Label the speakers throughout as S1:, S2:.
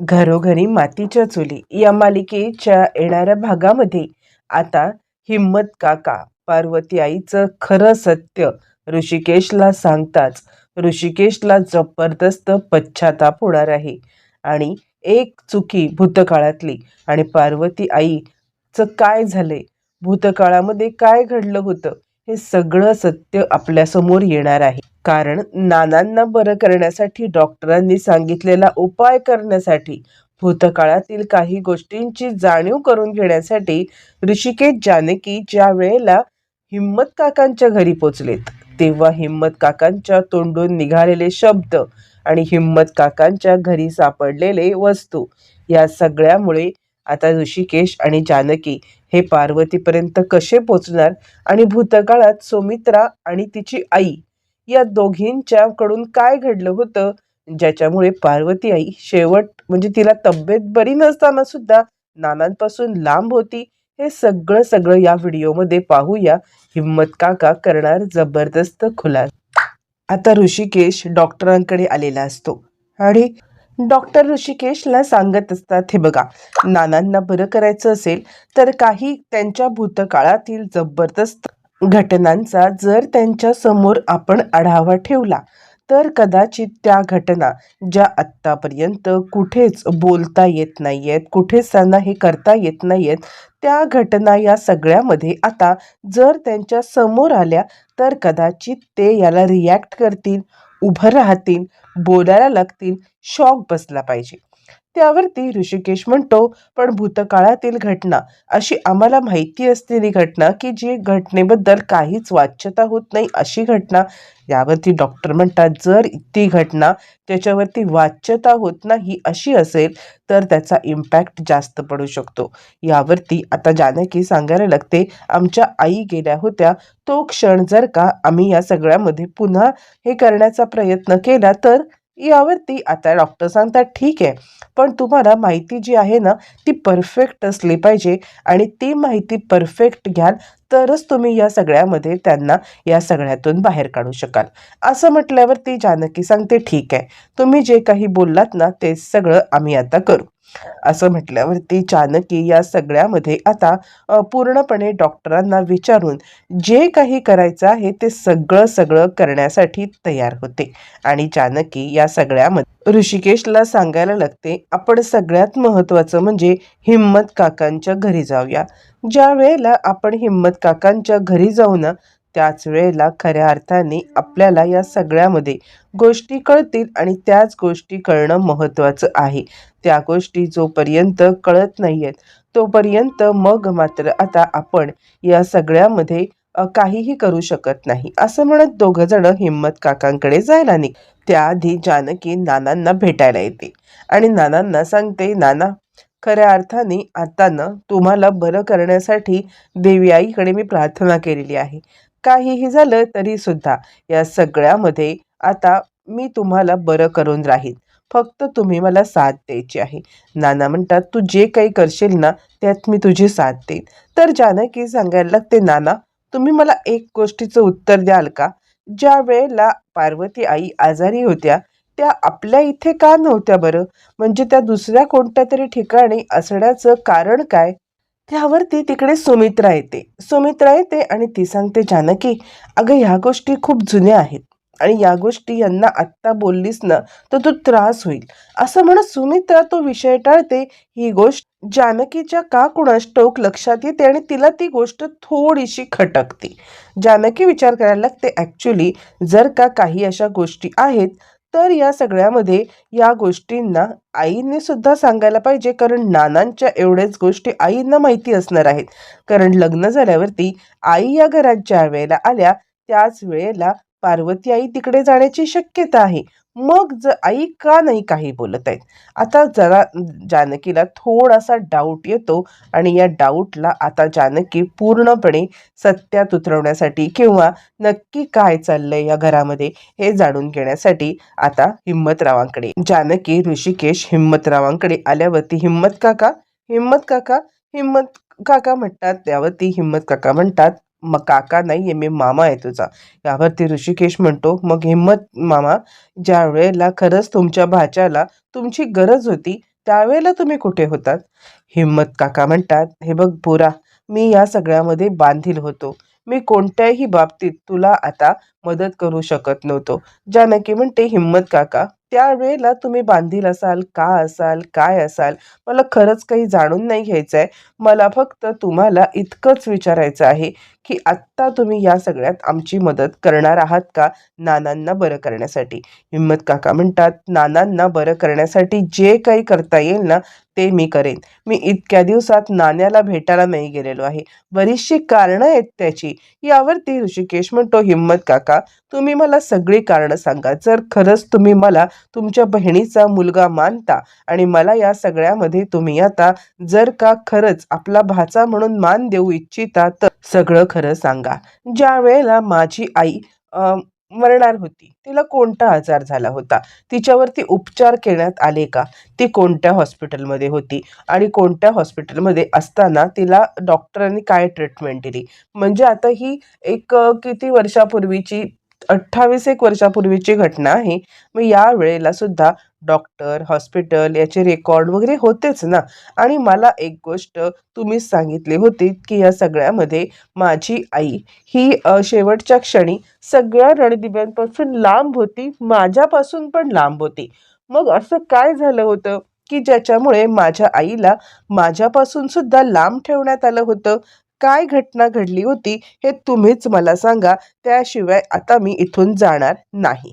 S1: घरोघरी मातीच्या चुली या मालिकेच्या येणाऱ्या भागामध्ये आता हिम्मत काका पार्वती आईचं खरं सत्य ऋषिकेशला सांगताच ऋषिकेशला जबरदस्त पश्चाताप होणार आहे. आणि एक चुकी भूतकाळातली आणि पार्वती आईचं काय झालंय भूतकाळामध्ये काय घडलं होतं? हे सगळं सत्य आपल्यासमोर येणार आहे. कारण नानांना बरं करण्यासाठी डॉक्टरांनी सांगितलेला उपाय करण्यासाठी भूतकाळातील काही गोष्टींची जाणीव करून घेण्यासाठी ऋषिकेश जानकी ज्या वेळेला हिम्मत काकांच्या घरी पोचलेत तेव्हा हिम्मत काकांच्या तोंडून निघालेले शब्द आणि हिम्मत काकांच्या घरी सापडलेले वस्तू या सगळ्यामुळे आता ऋषिकेश आणि जानकी हे पार्वतीपर्यंत कसे पोचणार आणि भूतकाळात सुमित्रा आणि तिची आई या दोघींच्या कडून काय घडलं होतं? ज्याच्यामुळे पार्वती आई शेवट म्हणजे तिला तब्येत बरी नसताना सुद्धा नानांपासून लांब होती. हे सगळं सगळं या व्हिडिओमध्ये पाहूया. हिम्मत काका करणार जबरदस्त खुलास. आता ऋषिकेश डॉक्टरांकडे आलेला असतो. आणि डॉक्टर ऋषिकेशला सांगत असतात हे बघा नानांना बरं करायचं असेल तर काही त्यांच्या भूतकाळातील जबरदस्त घटनांचा जर त्यांच्यासमोर आपण आढावा ठेवला तर कदाचित त्या घटना ज्या आत्तापर्यंत कुठेच बोलता येत नाही आहेत कुठेच त्यांना हे करता येत नाही आहेत त्या घटना या सगळ्यामध्ये आता जर त्यांच्यासमोर आल्या तर कदाचित ते याला रिॲक्ट करतील उभं राहतील बोलायला लागतील शॉक बसला पाहिजे. त्यावरती ऋषिकेश म्हणतो पण भूतकाळातील घटना अशी आम्हाला माहिती असलेली घटना की जी घटनेबद्दल काहीच वाच्यता होत नाही अशी घटना यावरती डॉक्टर म्हणतात जर ती घटना त्याच्यावरती वाच्यता होत नाही अशी असेल तर त्याचा इम्पॅक्ट जास्त पडू शकतो. यावरती आता जानकी सांगायला लागते आमच्या आई गेल्या होत्या तो क्षण जर का आम्ही या सगळ्यामध्ये पुन्हा हे करण्याचा प्रयत्न केला तर यावरती आता डॉक्टर सांगतात ठीक आहे पण तुम्हाला माहिती जी आहे ना ती परफेक्ट असली पाहिजे आणि ती माहिती परफेक्ट घ्याल तरच तुम्ही या सगळ्यामध्ये त्यांना या सगळ्यातून बाहेर काढू शकाल. असं म्हटल्यावरती जानकी सांगते ठीक आहे तुम्ही जे काही बोललात ना ते सगळं आम्ही आता करू. असं म्हटल्यावरती जानकी या सगळ्यामध्ये आता पूर्णपणे डॉक्टरांना विचारून जे काही करायचं आहे ते सगळं सगळं करण्यासाठी तयार होते. आणि जानकी या सगळ्यामध्ये ऋषिकेशला सांगायला लागते आपण सगळ्यात महत्त्वाचं म्हणजे हिम्मत काकांच्या घरी जाऊया. ज्या वेळेला आपण हिम्मत काकांच्या घरी जाऊ ना त्याच वेळेला खऱ्या अर्थाने आपल्याला या सगळ्यामध्ये गोष्टी कळतील आणि त्याच गोष्टी कळणं महत्त्वाचं आहे. त्या गोष्टी जोपर्यंत कळत नाही आहेत तोपर्यंत मग मात्र आता आपण या सगळ्यामध्ये काहीही करू शकत नाही. असं म्हणत दोघं जण हिम्मत काकांकडे जायला निघ. त्याआधी जानकी नानांना भेटायला येते आणि नानांना सांगते नाना खऱ्या अर्थाने आता ना तुम्हाला बरं करण्यासाठी देवी आईकडे मी प्रार्थना केलेली आहे. काहीही झालं तरीसुद्धा या सगळ्यामध्ये आता मी तुम्हाला बरं करून राहीन. फक्त तुम्ही मला साथ द्यायची आहे. नाना म्हणतात तू जे काही करशील ना त्यात मी तुझी साथ देईन. तर जानकी सांगायला लागते नाना तुम्ही मला एक गोष्टीचं उत्तर द्याल का? ज्या वेळेला पार्वती आई आजारी होत्या त्या आपल्या इथे का नव्हत्या बरं? म्हणजे त्या दुसऱ्या कोणत्या तरी ठिकाणी असण्याचं कारण काय? त्यावरती तिकडे सुमित्रा येते. सुमित्रा येते आणि ती सांगते जानकी अगं ह्या गोष्टी खूप जुन्या आहेत. आणि या गोष्टी यांना आत्ता बोललीस ना तर तो त्रास होईल. असं म्हणत सुमित्रा तो विषय टाळते. ही गोष्ट जानकीच्या का कुणास टोक लक्षात येते आणि तिला ती गोष्ट थोडीशी खटकते? जानकी विचार करायला लागते ॲक्च्युली जर का काही अशा गोष्टी आहेत तर या सगळ्यामध्ये या गोष्टींना आईने सुद्धा सांगायला पाहिजे. कारण नानांच्या एवढ्याच गोष्टी आईंना माहिती असणार आहेत. कारण लग्न झाल्यावरती आई या घरात ज्या वेळेला आल्या त्याच वेळेला पार्वती आई तिकडे जाण्याची शक्यता आहे. मग ज आई का नाही काही बोलत आहेत? आता जरा जानकीला थोडासा डाऊट येतो आणि या डाऊटला आता जानकी पूर्णपणे सत्यात उतरवण्यासाठी किंवा नक्की काय चाललंय या घरामध्ये हे जाणून घेण्यासाठी आता हिम्मतरावांकडे जानकी ऋषिकेश हिम्मतरावांकडे आल्यावरती हिम्मत काका? हिम्मत काका? हिम्मत काका म्हणतात त्यावरती हिम्मत काका म्हणतात. मग काका नाही मी मामा आहे तुझा. यावरती ऋषिकेश म्हणतो मग हिम्मत मामा ज्या वेळेला खरंच तुमच्या भाच्याला तुमची गरज होती त्यावेळेला तुम्ही कुठे होतात? हिम्मत काका म्हणतात हे बघ बोरा मी या सगळ्यामध्ये बांधील होतो. मी कोणत्याही बाबतीत तुला आता मदत करू शकत नव्हतो. जानकी म्हणते हिम्मत काका त्यावेळेला तुम्ही बांधील असाल का असाल काय असाल मला खरंच काही जाणून नाही घ्यायचं आहे मला फक्त तुम्हाला इतकंच विचारायचं आहे की आत्ता तुम्ही या सगळ्यात आमची मदत करणार आहात का नानांना बरं करण्यासाठी? हिम्मत काका म्हणतात नानांना बरं करण्यासाठी जे काही करता येईल ना ते मी करेन. मी इतक्या दिवसात नाण्याला भेटायला नाही गेलेलो आहे. बरीचशी कारणं आहेत त्याची. यावरती ऋषिकेश म्हणतो हिम्मत काका तुम्ही मला सगळी कारणं सांगा. जर खरंच तुम्ही मला तुमच्या बहिणीचा मुलगा मानता आणि मला या सगळ्यामध्ये तुम्ही आता जर का खरंच आपला भाचा म्हणून मान देऊ इच्छिता तर सगळं खरं सांगा. ज्या वेळेला माझी आई मरणार होती. तिला कोणता आजार झाला होता? तिच्यावरती उपचार करण्यात आले का? ती कोणत्या हॉस्पिटलमध्ये होती? आणि कोणत्या हॉस्पिटलमध्ये असताना तिला डॉक्टरांनी काय ट्रीटमेंट दिली? म्हणजे आता ही एक किती वर्षापूर्वीची अठ्ठावीस एक वर्षापूर्वीची घटना आहे. मग या वेळेला सुद्धा डॉक्टर हॉस्पिटल याचे रेकॉर्ड वगैरे होतेच ना? आणि मला एक गोष्ट तुम्हीच सांगितली होती की या सगळ्यामध्ये माझी आई ही शेवटच्या क्षणी सगळ्या रणदिव्यांपासून लांब होती माझ्यापासून पण लांब होती. मग असं काय झालं होतं की ज्याच्यामुळे माझ्या आईला माझ्यापासून सुद्धा लांब ठेवण्यात आलं होतं? काय घटना घडली होती हे तुम्हीच मला सांगा. त्याशिवाय आता मी इथून जाणार नाही.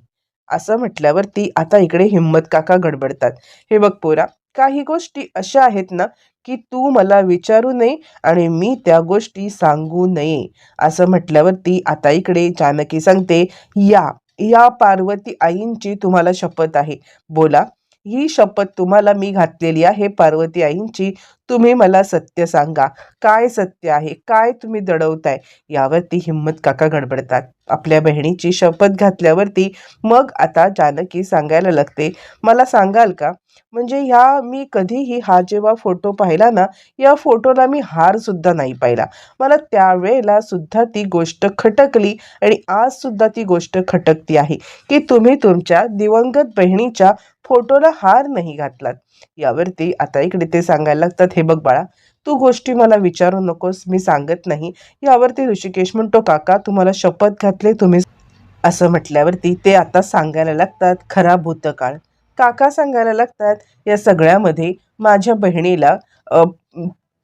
S1: असं म्हटल्यावरती आता इकडे हिंमत काका गडबडतात. हे बघ पोरा काही गोष्टी अशा आहेत ना की तू मला विचारू नये आणि मी त्या गोष्टी सांगू नये. असं म्हटल्यावरती आता इकडे जानकी सांगते या या पार्वती आईंची तुम्हाला शपथ आहे. बोला ही शपथ तुम्हाला मी घातलेली आहे पार्वती आईंची. तुम्ही मला सत्य सांगा. काय सत्य आहे? काय तुम्ही दडवताय? यावरती हिंमत काका गडबडतात. आपल्या बहिणीची शपथ घातल्यावरती मग आता जानकी सांगायला लागते. मला सांगाल का? म्हणजे ह्या मी कधीही हा जेव्हा फोटो पाहिला ना या फोटोला मी हार सुद्धा नाही पाहिला. मला त्यावेळेला सुद्धा ती गोष्ट खटकली आणि आज सुद्धा ती गोष्ट खटकती आहे की तुम्ही तुमच्या दिवंगत बहिणीच्या फोटोला हार नाही घातलात. यावरती आता इकडे ते सांगायला लागतात हे बघ बाळा तू गोष्टी मला विचारू नकोस मी सांगत नाही. यावरती ऋषिकेश म्हणतो काका तुम्हाला शपथ घातले तुम्ही असं म्हटल्यावरती ते आता सांगायला लागतात खरा भूतकाळ काका सांगायला लागतात या सगळ्यामध्ये माझ्या बहिणीला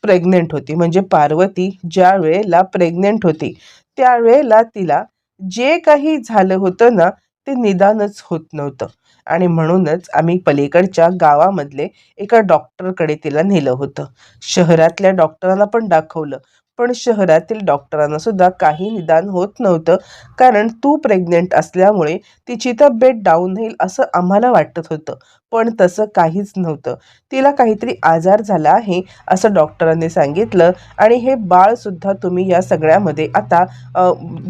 S1: प्रेग्नेंट होती. म्हणजे पार्वती ज्या वेळेला प्रेग्नेंट होती त्यावेळेला तिला जे काही झालं होतं ना ते निदानच होत नव्हतं. आणि म्हणूनच आम्ही पलीकडच्या गावामधले एका डॉक्टरकडे तिला नेलं होतं. शहरातल्या डॉक्टरांना पण दाखवलं. पण शहरातील डॉक्टरांना सुद्धा काही निदान होत नव्हतं. कारण तू प्रेग्नेंट असल्यामुळे तिची तब्येत डाऊन होईल असं आम्हाला वाटत होतं. पण तसं काहीच नव्हतं. तिला काहीतरी आजार झाला आहे असं डॉक्टरांनी सांगितलं आणि हे बाळसुद्धा तुम्ही या सगळ्यामध्ये आता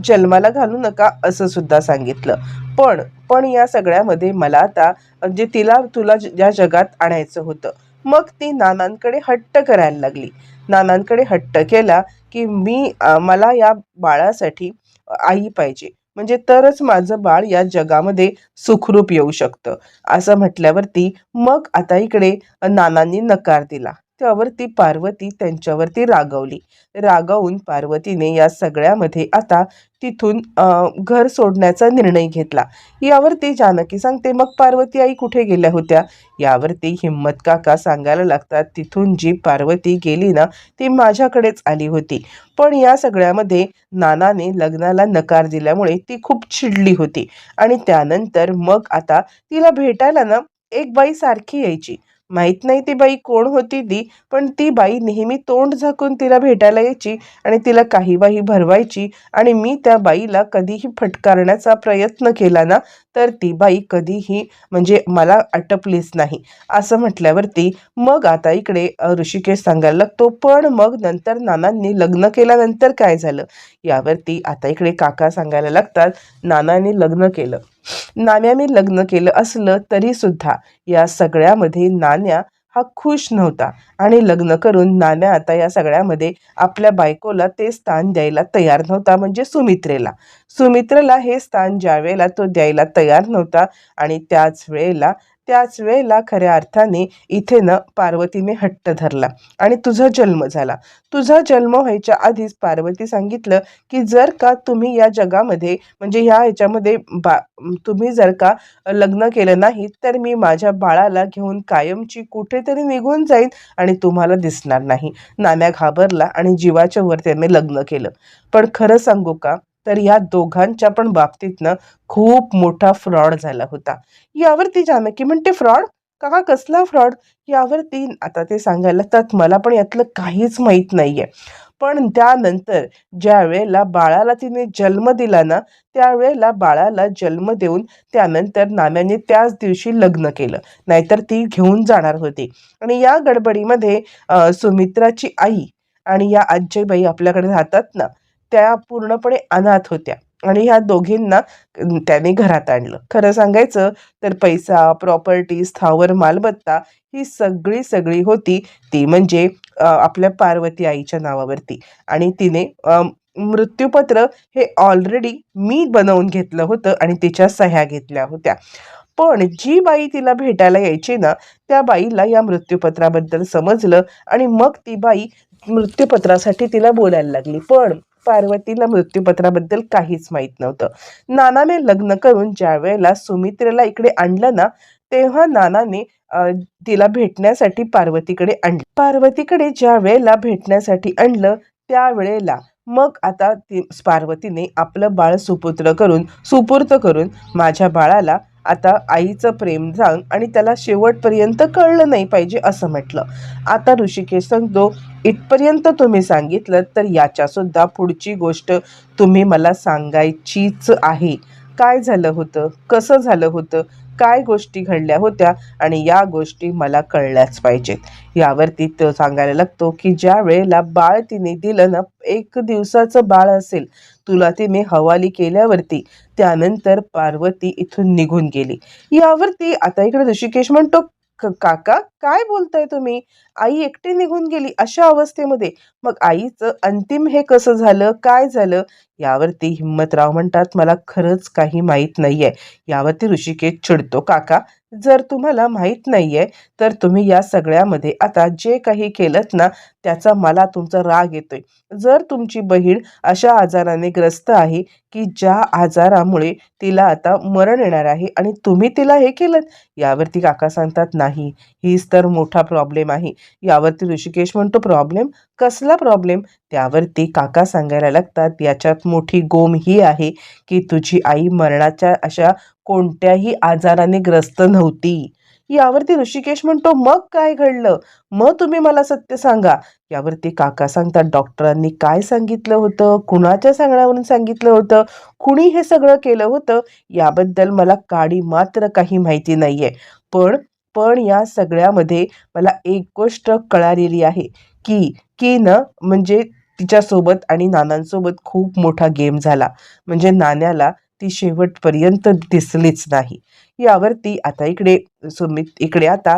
S1: जन्माला घालू नका असं सुद्धा सांगितलं. पण पण या सगळ्यामध्ये मला आता म्हणजे तिला तुला ज- या जगात आणायचं होतं मग ती नानांकडे हट्ट करायला लागली. नानांकडे हट्ट केला की मी मला या बाळासाठी आई पाहिजे. म्हणजे तरच माझं बाळ या जगामध्ये सुखरूप येऊ शकतं. असं म्हटल्यावरती मग आता इकडे नानांनी नकार दिला. त्यावरती पार्वती त्यांच्यावरती रागवली. रागावून पार्वतीने या सगळ्यामध्ये आता तिथून घर सोडण्याचा निर्णय घेतला. यावरती जानकी सांगते मग पार्वती आई कुठे गेल्या होत्या? यावरती हिम्मत काका सांगायला लागतात तिथून जी पार्वती गेली ना ती माझ्याकडेच आली होती. पण या सगळ्यामध्ये नानाने लग्नाला नकार दिल्यामुळे ती खूप चिडली होती. आणि त्यानंतर मग आता तिला भेटायला ना एक बाई सारखी यायची. माहीत नाही ती बाई कोण होती ती पण ती बाई नेहमी तोंड झाकून तिला भेटायला यायची आणि तिला काही बाई भरवायची आणि मी त्या बाईला कधीही फटकारण्याचा प्रयत्न केला ना तर ती बाई कधीही म्हणजे मला आटपलीच नाही. असं म्हटल्यावरती मग आता इकडे ऋषिकेश सांगायला लागतो पण मग नंतर नानांनी लग्न केल्यानंतर काय झालं? यावरती आता इकडे काका सांगायला लागतात नानांनी लग्न केलं. नाण्याने लग्न केलं असलं तरी सुद्धा या सगळ्यामध्ये नाण्या हा खुश नव्हता. आणि लग्न करून नाण्या आता या सगळ्यामध्ये आपल्या बायकोला ते स्थान द्यायला तयार नव्हता म्हणजे सुमित्रेला. सुमित्रेला हे स्थान ज्या वेळेला तो द्यायला तयार नव्हता आणि त्याच वेळेला त्याच वेळेला खऱ्या अर्थाने इथे न पार्वतीने हट्ट धरला आणि तुझा जन्म झाला. तुझा जन्म व्हायच्या आधीच पार्वती सांगितलं की जर का तुम्ही या जगामध्ये म्हणजे ह्या ह्याच्यामध्ये बा तुम्ही जर का लग्न केलं नाही तर मी माझ्या बाळाला घेऊन कायमची कुठेतरी निघून जाईन आणि तुम्हाला दिसणार नाही. नाण्या घाबरला आणि जीवाच्या वर त्याने लग्न केलं. पण खरं सांगू का? तर या दोघांच्या पण बाबतीतनं खूप मोठा फ्रॉड झाला होता. यावरती जानकी म्हणते फ्रॉड? का? कसला फ्रॉड? यावरती आता ते सांगायला तर मला पण यातलं काहीच माहीत नाही आहे पण त्यानंतर ज्या वेळेला बाळाला तिने जन्म दिला ना त्यावेळेला बाळाला जन्म देऊन त्यानंतर नाम्याने त्याच दिवशी लग्न केलं. नाहीतर ती घेऊन जाणार होती. आणि या गडबडीमध्ये सुमित्राची आई आणि या आजीबाई आपल्याकडे राहतात ना त्या पूर्णपणे अनाथ होत्या. आणि ह्या दोघींना त्याने घरात आणलं. खरं सांगायचं तर पैसा प्रॉपर्टी स्थावर मालमत्ता ही सगळी सगळी होती. ती म्हणजे आपल्या पार्वती आईच्या नावावरती. आणि तिने मृत्यूपत्र हे ऑलरेडी मी बनवून घेतलं होतं आणि तिच्या सह्या घेतल्या होत्या. पण जी बाई तिला भेटायला यायची ना त्या बाईला या मृत्यूपत्राबद्दल समजलं आणि मग ती बाई मृत्यूपत्रासाठी तिला बोलायला लागली. पण पार्वतीला मृत्यूपत्राबद्दल काहीच माहीत नव्हतं. नानाने लग्न करून ज्या वेळेला सुमित्रेला इकडे आणलं ना तेव्हा नानाने तिला भेटण्यासाठी पार्वतीकडे आणलं. पार्वतीकडे ज्या वेळेला भेटण्यासाठी आणलं त्यावेळेला मग आता ती पार्वतीने आपलं बाळ सुपुत्र करून सुपूर्त करून माझ्या बाळाला आता आईचं प्रेम सांग आणि त्याला शेवटपर्यंत कळलं नाही पाहिजे असं म्हटलं. आता ऋषिकेश सांगतो इथपर्यंत तुम्ही सांगितलं तर याच्यासुद्धा पुढची गोष्ट तुम्ही मला सांगायचीच आहे. काय झालं होतं? कसं झालं होतं? काय गोष्टी घडल्या होत्या आणि या गोष्टी मला कळल्याच पाहिजेत. यावरती तो सांगायला लागतो की ज्या वेळेला बाळ तिने दिलं ना एक दिवसाचं बाळ असेल तुला तिने हवाली केल्यावरती त्यानंतर पार्वती इथून निघून गेली. यावरती आता इकडे ऋषिकेश म्हणतो काका काय बोलताय तुम्ही? आई एकटी निघून गेली अशा अवस्थेमध्ये. मग आईचं अंतिम हे कसं झालं? काय झालं? यावरती हिम्मतराव म्हणतात मला खरंच काही माहीत नाहीये. यावरती ऋषिकेश चिडतो काका. जर तुम्हाला माहीत नाहीये तर तुम्ही या सगळ्यामध्ये आता जे काही केलं ना त्याचा मला तुमचा राग येतोय. जर तुमची बहीण अशा आजाराने ग्रस्त आहे की ज्या आजारामुळे तिला आता मरण येणार आहे आणि तुम्ही तिला हे केलं यावरती काका सांगतात नाही हीच तर मोठा प्रॉब्लेम आहे. यावरती ऋषिकेश म्हणतो प्रॉब्लेम? कसला प्रॉब्लेम? त्यावरती काका सांगायला लागतात याच्यात मोठी गोम ही आहे की तुझी आई मरणाच्या अशा कोणत्याही आजाराने ग्रस्त नव्हती. यावरती ऋषिकेश म्हणतो मग काय घडलं? मग तुम्ही मला सत्य सांगा. यावरती काका सांगतात डॉक्टरांनी काय सांगितलं होतं? कुणाच्या सांगण्यावरून सांगितलं होतं? कुणी हे सगळं केलं होतं? याबद्दल मला काडी मात्र काही माहिती नाहीये. पण पण या सगळ्यामध्ये मला एक गोष्ट कळालेली आहे की की न म्हणजे तिच्यासोबत आणि नानांसोबत खूप मोठा गेम झाला. म्हणजे नाण्याला ती शेवटपर्यंत दिसलीच नाही. यावरती आता इकडे सुमित इकडे आता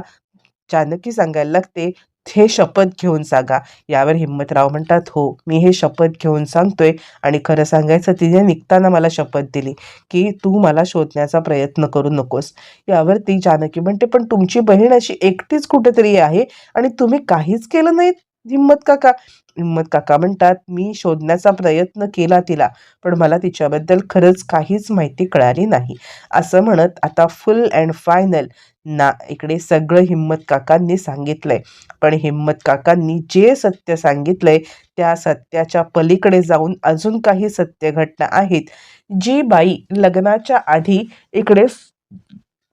S1: जानकी सांगायला लागते हे शपथ घेऊन सांगा. यावर हिंमतराव म्हणतात हो मी हे शपथ घेऊन सांगतोय आणि खरं सांगायचं तिने निघताना मला शपथ दिली की तू मला शोधण्याचा प्रयत्न करू नकोस. यावरती जानकी म्हणते पण तुमची बहीण अशी एकटीच कुठेतरी आहे आणि तुम्ही काहीच केलं नाही हिम्मत काका. हिम्मत काका म्हणतात मी शोधण्याचा प्रयत्न केला तिला पण मला तिच्याबद्दल खरंच काहीच माहिती कळाली नाही. असं म्हणत आता फुल अँड फायनल ना इकडे सगळं हिम्मत काकांनी सांगितलंय. पण हिम्मत काकांनी जे सत्य सांगितलंय त्या सत्याच्या पलीकडे जाऊन अजून काही सत्य घटना आहेत. जी बाई लग्नाच्या आधी इकडे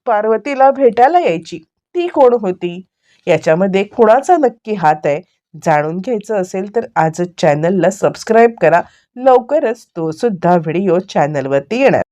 S1: पार्वतीला भेटायला यायची ती कोण होती? याच्यामध्ये कुणाचा नक्की हात आहे? जाणून घ्यायचं असेल तर आजच चॅनलला सबस्क्राईब करा. लवकरच तो सुद्धा व्हिडिओ चॅनलवरती येणार.